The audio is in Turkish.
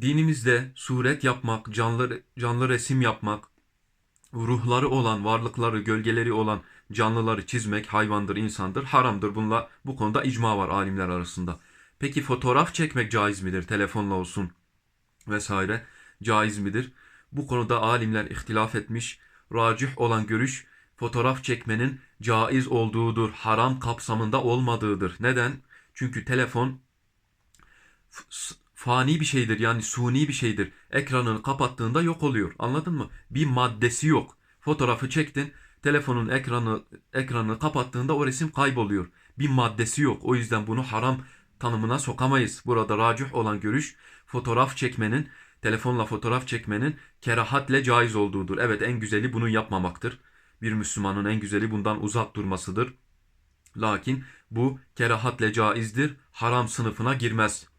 dinimizde suret yapmak, canlı, canlı resim yapmak, ruhları olan, varlıkları, gölgeleri olan canlıları çizmek hayvandır, insandır, haramdır. Bununla bu konuda icma var alimler arasında. Peki fotoğraf çekmek caiz midir? Telefonla olsun vesaire caiz midir? Bu konuda alimler ihtilaf etmiş. Racih olan görüş fotoğraf çekmenin caiz olduğudur, haram kapsamında olmadığıdır. Neden? Çünkü telefon fani bir şeydir yani suni bir şeydir. Ekranını kapattığında yok oluyor. Anladın mı? Bir maddesi yok. Fotoğrafı çektin, telefonun ekranı ekranını kapattığında o resim kayboluyor. Bir maddesi yok. O yüzden bunu haram tanımına sokamayız. Burada racih olan görüş fotoğraf çekmenin, telefonla fotoğraf çekmenin kerahatle caiz olduğudur. Evet en güzeli bunu yapmamaktır. Bir Müslümanın en güzeli bundan uzak durmasıdır. Lakin bu kerahatle caizdir, haram sınıfına girmez.